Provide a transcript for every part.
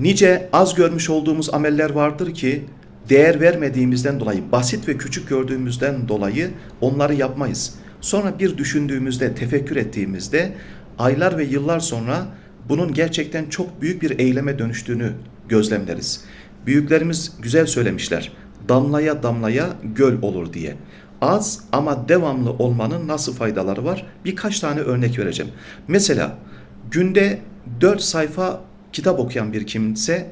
Nice az görmüş olduğumuz ameller vardır ki değer vermediğimizden dolayı, basit ve küçük gördüğümüzden dolayı onları yapmayız. Sonra bir düşündüğümüzde, tefekkür ettiğimizde aylar ve yıllar sonra bunun gerçekten çok büyük bir eyleme dönüştüğünü gözlemleriz. Büyüklerimiz güzel söylemişler. Damlaya damlaya göl olur diye. Az ama devamlı olmanın nasıl faydaları var? Birkaç tane örnek vereceğim. Mesela günde 4 sayfa kitap okuyan bir kimse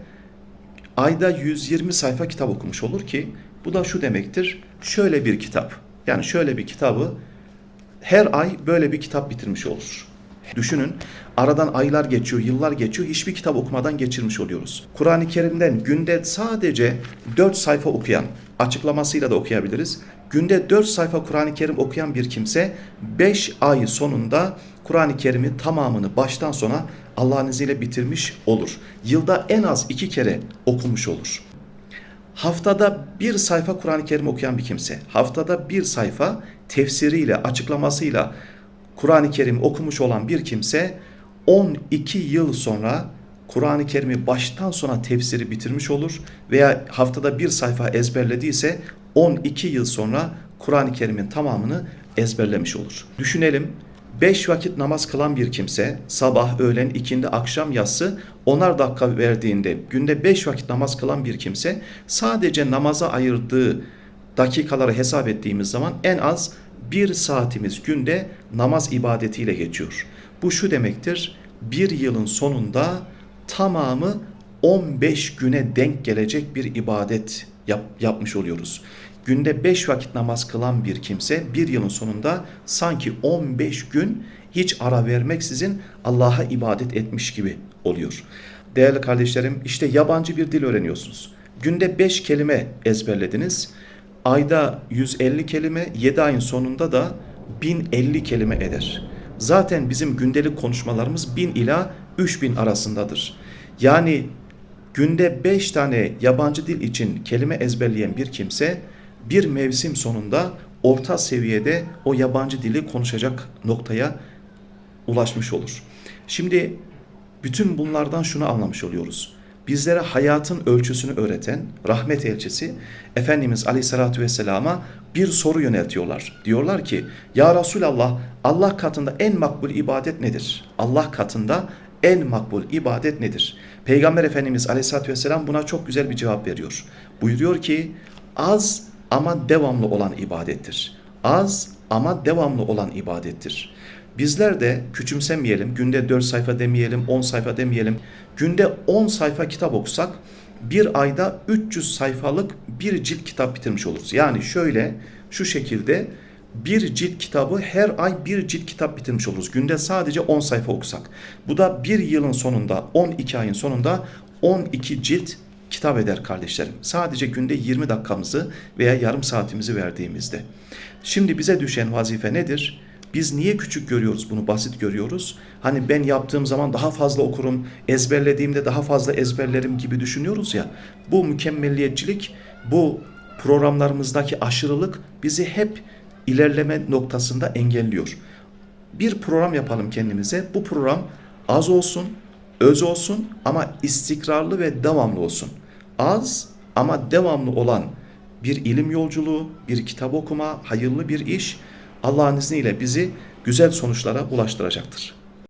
ayda 120 sayfa kitap okumuş olur ki bu da şu demektir. Şöyle bir kitap. Yani şöyle bir kitabı her ay böyle bir kitap bitirmiş olur. Düşünün aradan aylar geçiyor, yıllar geçiyor, hiçbir kitap okumadan geçirmiş oluyoruz. Kur'an-ı Kerim'den günde sadece 4 sayfa okuyan, açıklamasıyla da okuyabiliriz. Günde 4 sayfa Kur'an-ı Kerim okuyan bir kimse 5 ay sonunda Kur'an-ı Kerim'i tamamını baştan sona Allah'ın izniyle bitirmiş olur. Yılda en az 2 kere okumuş olur. Haftada bir sayfa Kur'an-ı Kerim okuyan bir kimse, haftada bir sayfa tefsiriyle, açıklamasıyla Kur'an-ı Kerim okumuş olan bir kimse 12 yıl sonra Kur'an-ı Kerim'i baştan sona tefsiri bitirmiş olur veya haftada bir sayfa ezberlediyse 12 yıl sonra Kur'an-ı Kerim'in tamamını ezberlemiş olur. Düşünelim 5 vakit namaz kılan bir kimse sabah, öğlen, ikindi, akşam, yatsı onar dakika verdiğinde günde 5 vakit namaz kılan bir kimse sadece namaza ayırdığı dakikaları hesap ettiğimiz zaman en az bir saatimiz günde namaz ibadetiyle geçiyor. Bu şu demektir, bir yılın sonunda tamamı 15 güne denk gelecek bir ibadet yap, yapmış oluyoruz. Günde 5 vakit namaz kılan bir kimse bir yılın sonunda sanki 15 gün hiç ara vermeksizin Allah'a ibadet etmiş gibi oluyor. Değerli kardeşlerim işte yabancı bir dil öğreniyorsunuz. Günde 5 kelime ezberlediniz. Ayda 150 kelime, 7 ayın sonunda da 1050 kelime eder. Zaten bizim gündelik konuşmalarımız 1000 ila 3000 arasındadır. Yani günde 5 tane yabancı dil için kelime ezberleyen bir kimse bir mevsim sonunda orta seviyede o yabancı dili konuşacak noktaya ulaşmış olur. Şimdi bütün bunlardan şunu anlamış oluyoruz. Bizlere hayatın ölçüsünü öğreten rahmet elçisi Efendimiz Aleyhisselatü Vesselam'a bir soru yöneltiyorlar. Diyorlar ki Ya Resulallah Allah katında en makbul ibadet nedir? Allah katında en makbul ibadet nedir? Peygamber Efendimiz Aleyhisselatü Vesselam buna çok güzel bir cevap veriyor. Buyuruyor ki az ama devamlı olan ibadettir. Az ama devamlı olan ibadettir. Bizler de küçümsemeyelim, günde 4 sayfa demeyelim, 10 sayfa demeyelim. Günde 10 sayfa kitap okusak bir ayda 300 sayfalık bir cilt kitap bitirmiş oluruz. Yani şöyle şu şekilde bir cilt kitabı her ay bir cilt kitap bitirmiş oluruz. Günde sadece 10 sayfa okusak. Bu da bir yılın sonunda 12 ayın sonunda 12 cilt kitap eder kardeşlerim. Sadece günde 20 dakikamızı veya yarım saatimizi verdiğimizde. Şimdi bize düşen vazife nedir? Biz niye küçük görüyoruz bunu, basit görüyoruz? Hani ben yaptığım zaman daha fazla okurum, ezberlediğimde daha fazla ezberlerim gibi düşünüyoruz ya. Bu mükemmelliyetçilik, bu programlarımızdaki aşırılık bizi hep ilerleme noktasında engelliyor. Bir program yapalım kendimize. Bu program az olsun, öz olsun ama istikrarlı ve devamlı olsun. Az ama devamlı olan bir ilim yolculuğu, bir kitap okuma, hayırlı bir iş Allah'ın izniyle bizi güzel sonuçlara ulaştıracaktır.